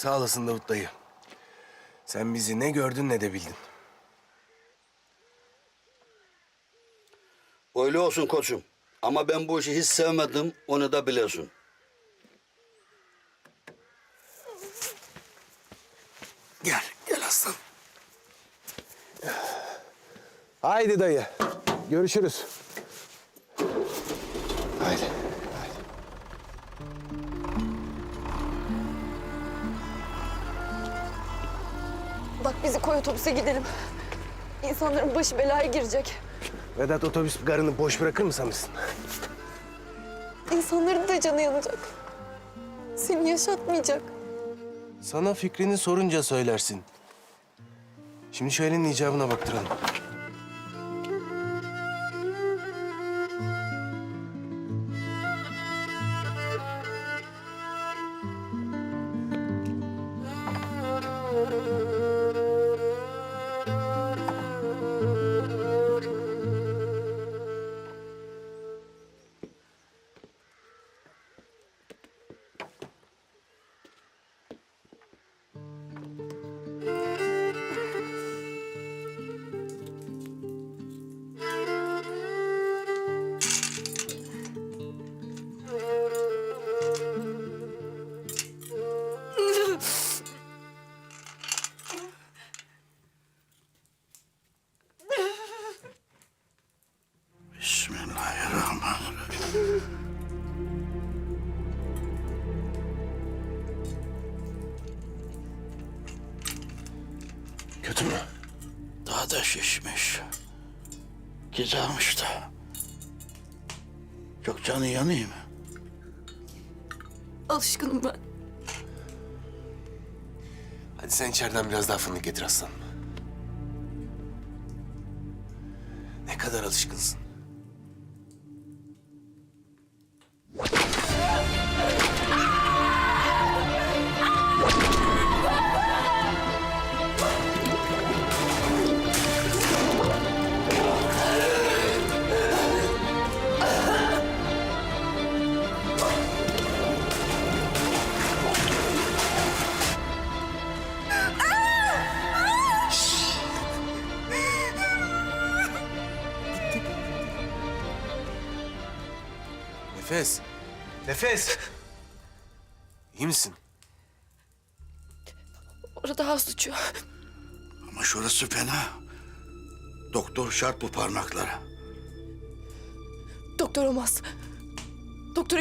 Sağ olasın Davut dayı. Sen bizi ne gördün ne de bildin. Öyle olsun koçum. Ama ben bu işi hiç sevmedim, onu da biliyorsun. Gel, gel aslan. Haydi dayı. Görüşürüz. Haydi. Bizi koy otobüse gidelim. İnsanların başı belaya girecek. Vedat otobüs garını boş bırakır mı sanırsın? İnsanların da canı yanacak. Seni yaşatmayacak. Sana fikrini sorunca söylersin. Şimdi şu elin icabına baktıralım. Kötü mü? Daha da şişmiş. Güzelmiş de. Çok canı yanıyor mu? Alışkınım ben. Hadi sen içeriden biraz daha fındık getir aslanım. Ne kadar alışkınsın. Nefes. Nefes. İyi misin? Orada haz uçuyor. Ama şurası fena. Doktor şart bu parmaklara. Doktor olmaz. Doktora